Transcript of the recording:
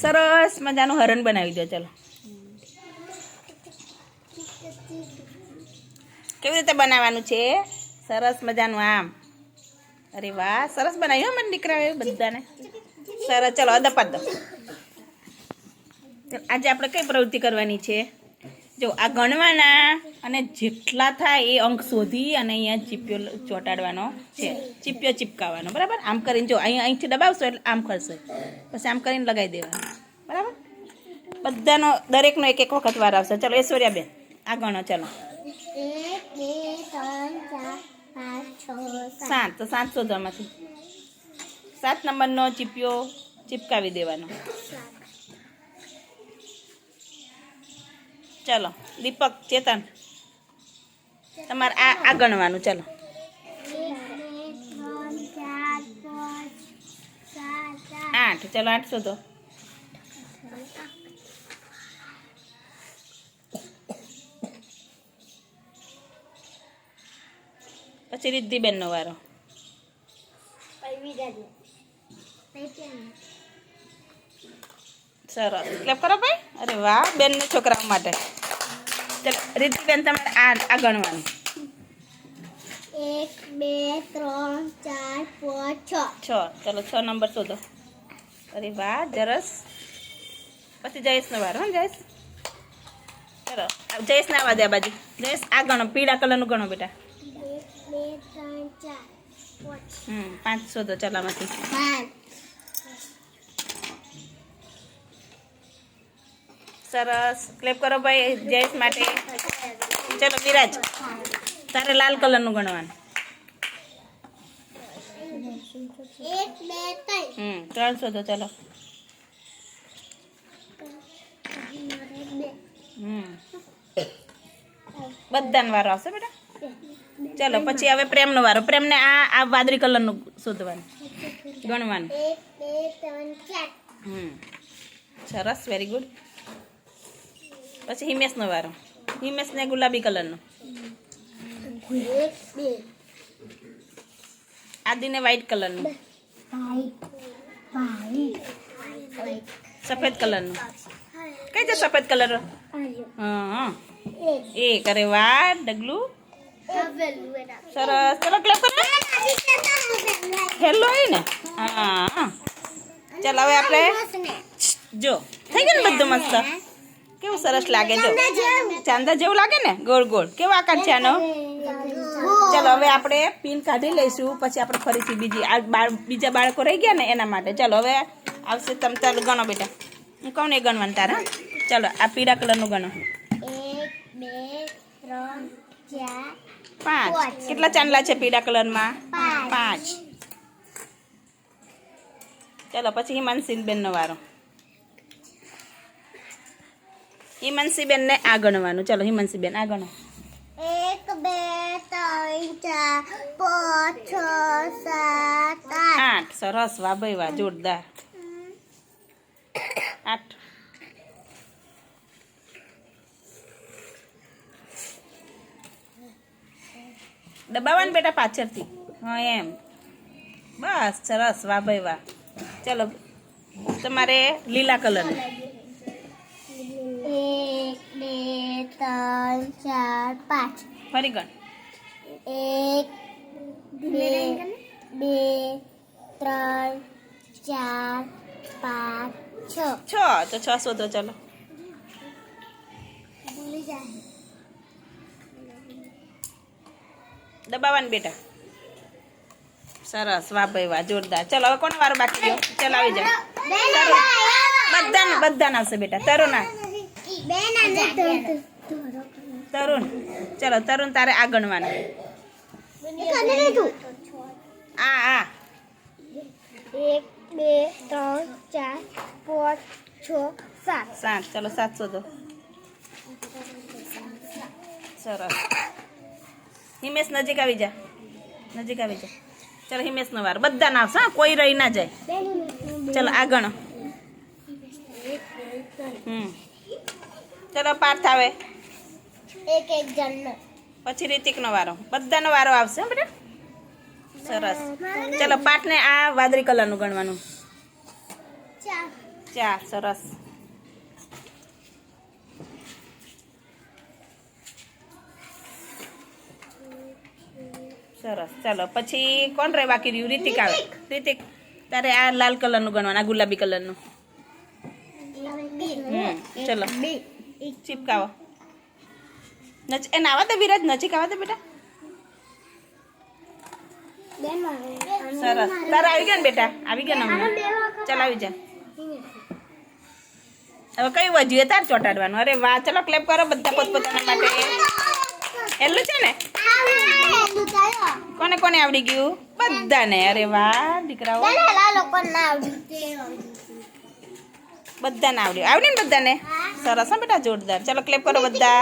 સરસ મજાનું હરણ બનાવી દો, ચલો. કેવી રીતે બનાવવાનું છે? સરસ મજાનું આમ. અરે વાહ, સરસ બનાવ્યું મને દીકરા બધાને. સરસ, ચલો અદપાત દો. આજે આપણે કઈ પ્રવૃત્તિ કરવાની છે? જો, આ ગણવાના અને જેટલા થાય એ અંક શોધી અને અહીંયા ચીપિયો ચોંટાડવાનો છે. ચીપિયો ચીપકાવવાનો. બરાબર? આમ કરીને જો અહીંયા અહીંથી દબાવશો એટલે આમ કરશે. પછી આમ કરીને લગાવી દેવાનું. બરાબર? બધાનો દરેકનો એક એક વખત વાર આવશે. ચલો ઐશ્વર્યાબેન આ ગણો ચલો. સાત. તો સાત શોધવામાંથી. સાત નંબરનો ચીપિયો ચીપકાવી દેવાનો. ચલો, દીપક, ચેતન. તમારે આ આ ગણવાનું, ચલો. આઠ ચલો આઠ શોધો પછી રિદ્ધિબેનનો વારો. સરસ. એટલે કરો ભાઈ. અરે વાહ, બેનને છોકરાઓ માટે. ચલો રીતિબેન તમારે આ આ ગણવાનું. એક બે ત્રણ ચાર પાંચ છ. છ. ચલો છ નંબર શોધો. અરે વાહ જરસ પછી જયેશનો વાર હા જયેશ. ચલો જયેશને આવવા દે આ બાજુ. જયેશ આ ગણો પીળા કલરનું ગણો બેટા. એક બે ત્રણ ચાર પાંચ. હમ પાંચ શોધો ચલામાંથી પાંચ. સરસ. ક્લેપ કરો ભાઈ જયેશ માટે. ચલો વિરાજ. તારે લાલ કલરનું ગણવાનું. હમ ત્રણ શોધો ચલો. હમ. બધાનો વારો આવશે બેટા? ચલો પછી હવે પ્રેમનો વારો. પ્રેમને આ આ વાદળી કલરનું શોધવાનું ગણવાનું. હમ. સરસ વેરી ગુડ પછી હિમેશનો વારો. હિમેશને ગુલાબી કલરનો એક બે આદિને વ્હાઈટ કલરનું સફેદ કલરનું કઈ છે સફેદ કલર હા. એ કરે વા ડગલું. સરસ. ચલો ક્લેપ કરો. હેલો ને. હા હા. ચાલ, હવે આપણે જો. થઈ ગયું ને બધું મસ્ત? કેવું સરસ લાગે જો? ચાંદા જેવું લાગે ને? ગોળ ગોળ. કેવો આકાર છે આનો? ચાલો હવે આપણે પિન કાઢી લઈશું પછી આપણે ફરીથી બીજી આ બાળ બીજા બાળકો રહી ગયા ને એના માટે. ચાલો હવે આવશે તમે ચાલો ગણો બેટા. હું કહું ને ગણવાનું તારા? ચાલો આ પીળા કલરનું ગણો. પાંચ. કેટલા ચાંદલા છે પીળા કલરમાં? પાંચ. પાંચ. ચાલો પછી હિમાનસિંહ બેનનો વારો. હિમાંશી ને આ ગણવાનું. ચાલો હિમાંશી બેન આ ગણો. એક બે ત્રણ ચાર પાંચ છ સાત આઠ. આઠ. સરસ વાહ ભાઈ વાહ જોરદાર. આઠ. દબાવવાનું બેટા પાછળથી. હા એમ. બસ સરસ વાહ ભાઈ વાહ ચલો તમારે લીલા કલરનું. એક બે ત્રણ ચાર પાંચ ફરી ગણ એક બે બે ત્રણ ચાર પાંચ છ છ તો છ શોધો ચલો ભૂલી જાય દબાવવાનું બેટા સરસ વાહ ભાઈ વાહ જોરદાર ચલો હવે કોનો વારો બાકી ગયો ચલો આવી જાઓ બધાને બધાને આવશે બેટા તરુણ આ. તરુણ. ચલો, તરુણ તારે આ ગણવાનું આ આ. એક બે ત્રણ ચાર પાંચ છ સાત. સાત ચલો સાત શોધો સરસ. હિમેશ નજીક આવી જા. નજીક આવી જા. ચલો, હિમેશનો વાર. બધાને આવશે, હા? કોઈ રહી ના જાય. ચલો આ ગણો હમ. ચલો પાર્થ આવે. એક એક જણનો. પછી રિતિકનો વારો. બધાનો વારો આવશે બેટા? સરસ. ચલો પાઠને આ વાદળી કલરનું ગણવાનું. ચાર. ચાર સરસ. સરસ. ચાલો પછી કોણ રહે બાકી રહ્યું? રીતિક આવે. રીતિક. તારે આ લાલ કલરનું ગણવાનું આ ગુલાબી કલરનું. હમ ચલો. ચીપકાવો નચ એ નાવા દે વિરાજ નજીક આવા દે બેટા. સરસ. તારા આવી ગયા ને બેટા? આવી ગયા ને ચાલ આવી જા. હવે કઈ વધ્યું એ તાર ચોંટાડવાનું. અરે વાહ ચલો ક્લેપ કરો બધા પોતપોતાના માટે. એટલું છે ને? કોને કોને આવડી ગયું? બધાને. અરે વાહ દીકરાઓ. બધાને આવડ્યું. આવડ્યું ને બધાને? સરસ હા બેટા જોરદાર. ચલો ક્લેપ કરો બધા.